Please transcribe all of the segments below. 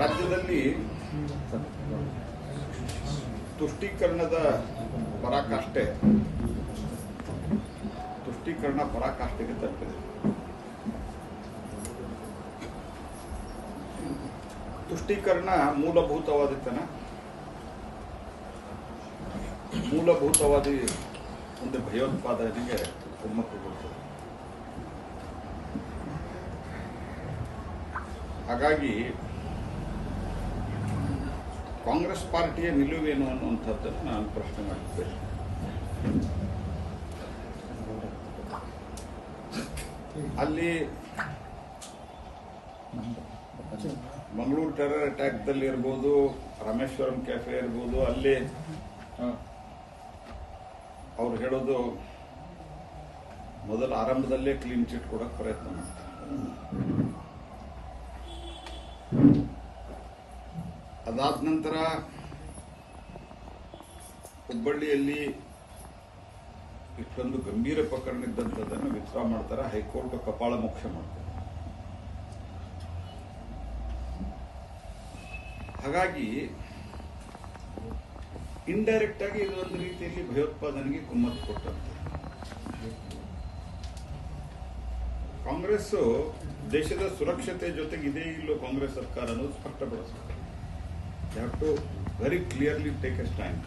ರಾಜ್ಯದಲ್ಲಿ ತುಷ್ಟೀಕರಣದ ಪರಾಕಾಷ್ಠೆ ತುಷ್ಟೀಕರಣ ಪರಾಕಾಷ್ಠೆಗೆ ತಲುಪಿದೆ. ತುಷ್ಟೀಕರಣ ಮೂಲಭೂತವಾದಿತನ ಮೂಲಭೂತವಾದಿ ಒಂದು ಭಯೋತ್ಪಾದನೆಗೆ ಕುಮ್ಮಕ್ಕು ಕೊಡ್ತದೆ. ಹಾಗಾಗಿ ಕಾಂಗ್ರೆಸ್ ಪಾರ್ಟಿಯ ನಿಲುವೇನು ಅನ್ನುವಂಥದ್ದನ್ನು ನಾನು ಪ್ರಶ್ನೆ ಮಾಡಿದ್ದೇನೆ ಅಲ್ಲಿ ಮಂಗಳೂರು ಟೆರರ್ ಅಟ್ಯಾಕ್ದಲ್ಲಿ ಇರ್ಬೋದು, ರಾಮೇಶ್ವರಂ ಕೆಫೆ ಇರ್ಬೋದು, ಅಲ್ಲಿ ಅವ್ರು ಹೇಳೋದು ಮೊದಲು ಆರಂಭದಲ್ಲೇ ಕ್ಲೀನ್ ಚಿಟ್ ಕೊಡೋಕೆ ಪ್ರಯತ್ನ ಮಾಡ್ತಾರೆ. ಅದಾದ ನಂತರ ಹುಬ್ಬಳ್ಳಿಯಲ್ಲಿ ಇಷ್ಟೊಂದು ಗಂಭೀರ ಪ್ರಕರಣ ಇದ್ದಂಥದ್ದನ್ನು ವಿತ್ರಾ ಮಾಡ್ತಾರೆ. ಹೈಕೋರ್ಟ್ ಕಪಾಳ ಮೋಕ್ಷ ಮಾಡ್ತಾರೆ. ಹಾಗಾಗಿ ಇಂಡೈರೆಕ್ಟ್ ಆಗಿ ಇದು ರೀತಿಯಲ್ಲಿ ಭಯೋತ್ಪಾದನೆಗೆ ಕುಮ್ಮತ್ತು ಕೊಟ್ಟಂತೆ. ಕಾಂಗ್ರೆಸ್ ದೇಶದ ಸುರಕ್ಷತೆ ಜೊತೆಗೆ ಇದೇ ಇಲ್ಲೋ ಕಾಂಗ್ರೆಸ್ ಸರ್ಕಾರ ಅನ್ನೋದು ಸ್ಪಷ್ಟಪಡಿಸಬೇಕು have to very clearly take a stand.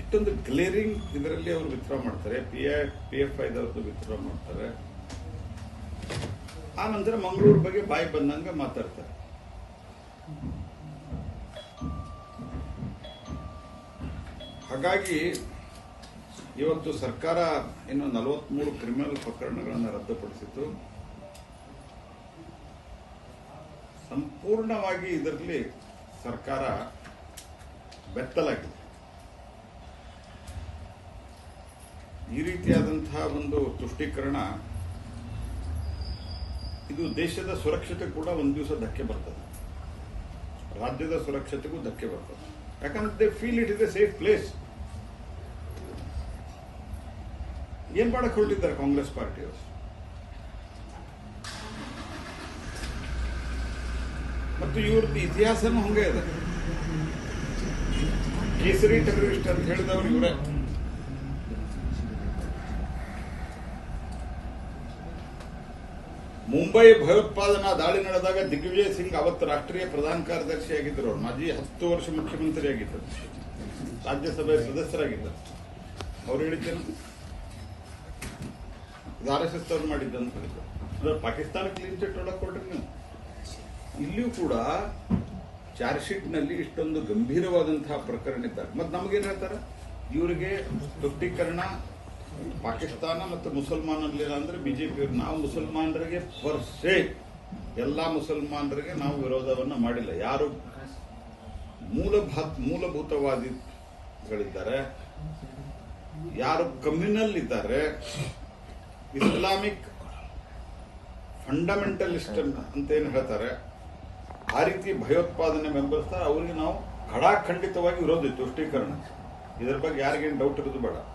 ಇಷ್ಟೊಂದು ಗ್ಲೇರಿಂಗ್ ಇದರಲ್ಲಿ ಅವರು ವಿತ್ಡ್ರಾ ಮಾಡ್ತಾರೆ. ಪಿ ಐ ಪಿ ಎಫ್ ಐದವ್ರದ್ದು ವಿತ್ಡ್ರಾ ಮಾಡ್ತಾರೆ. ಆ ನಂತರ ಮಂಗಳೂರು ಬಗ್ಗೆ ಬಾಯಿ ಬಂದಂಗೆ ಮಾತಾಡ್ತಾರೆ. ಹಾಗಾಗಿ ಇವತ್ತು ಸರ್ಕಾರ ಇನ್ನು ನಲವತ್ಮೂರು ಕ್ರಿಮಿನಲ್ ಪ್ರಕರಣಗಳನ್ನು ರದ್ದುಪಡಿಸಿತು ಸಂಪೂರ್ಣವಾಗಿ ಇದರಲ್ಲಿ ಸರ್ಕಾರ ಬೆತ್ತಲಾಗಿದೆ. ಈ ರೀತಿಯಾದಂತಹ ಒಂದು ತುಷ್ಟೀಕರಣ ಇದು ದೇಶದ ಸುರಕ್ಷತೆ ಕೂಡ ಒಂದು ದಿವಸ ಧಕ್ಕೆ ಬರ್ತದೆ. ರಾಜ್ಯದ ಸುರಕ್ಷತೆಗೂ ಧಕ್ಕೆ ಬರ್ತದೆ. ಯಾಕಂದ್ರೆ they feel it is a safe place ಏನ್ ಮಾಡಕ್ ಹೊರಟಿದ್ದಾರೆ ಕಾಂಗ್ರೆಸ್ ಪಾರ್ಟಿಯವರು? ಮತ್ತು ಇವ್ರದ್ದು ಇತಿಹಾಸನೂ ಹಂಗೆ ಇದೆ. ಕೇಸರಿ ಟೆರರಿಸ್ಟ್ ಅಂತ ಹೇಳಿದವರು ಇವರೇ. ಮುಂಬೈ ಭಯೋತ್ಪಾದನಾ ದಾಳಿ ನಡೆದಾಗ ದಿಗ್ವಿಜಯ್ ಸಿಂಗ್ ಅವತ್ತು ರಾಷ್ಟ್ರೀಯ ಪ್ರಧಾನ ಕಾರ್ಯದರ್ಶಿ ಆಗಿದ್ದರು. ಅವರು ಮಾಜಿ ಹತ್ತು ವರ್ಷ ಮುಖ್ಯಮಂತ್ರಿ ಆಗಿದ್ದರು. ರಾಜ್ಯಸಭೆಯ ಸದಸ್ಯರಾಗಿದ್ದರು. ಅವ್ರು ಹೇಳಿದ್ದೇನು ಆರ್ ಎಸ್ ಎಸ್ ಅವ್ರು ಮಾಡಿದ್ದಂತ ಪಾಕಿಸ್ತಾನ ಕ್ಲೀನ್ ಚಿಟ್ ಒಳಗೆ ಕೊಡ್ರಿ ನೀವು. ಇಲ್ಲಿಯೂ ಕೂಡ ಚಾರ್ಜ್ ಶೀಟ್ನಲ್ಲಿ ಇಷ್ಟೊಂದು ಗಂಭೀರವಾದಂತಹ ಪ್ರಕರಣ ಇದ್ದಾರೆ. ಮತ್ತೆ ನಮಗೇನು ಹೇಳ್ತಾರೆ? ಇವರಿಗೆ ತೃಪ್ತೀಕರಣ ಪಾಕಿಸ್ತಾನ ಮತ್ತು ಮುಸಲ್ಮಾನರಲ್ಲಿ ಅಂದ್ರೆ ಬಿಜೆಪಿ ನಾವು ಮುಸಲ್ಮಾನರಿಗೆ ಪರ್ ಸೆ ಎಲ್ಲಾ ಮುಸಲ್ಮಾನರಿಗೆ ನಾವು ವಿರೋಧವನ್ನ ಮಾಡಿಲ್ಲ. ಯಾರು ಮೂಲಭಾ ಮೂಲಭೂತವಾದಿಗಳಿದ್ದಾರೆ, ಯಾರು ಕಮ್ಯುನಲ್ ಇದ್ದಾರೆ ಇಸ್ಲಾಮಿಕ್ ಫಂಡಮೆಂಟಲಿಸ್ಟ್ ಅಂತ ಏನು ಹೇಳ್ತಾರೆ? ಆ ರೀತಿ ಭಯೋತ್ಪಾದನೆ ಬೆಂಬಲಿಸ್ತಾರೆ, ಅವರಿಗೆ ನಾವು ಖಡಾಖಂಡಿತವಾಗಿ ವಿರೋಧ ತುಷ್ಟೀಕರಣ. ಇದ್ರ ಬಗ್ಗೆ ಯಾರಿಗೇನು ಡೌಟ್ ಇರೋದು ಬೇಡ.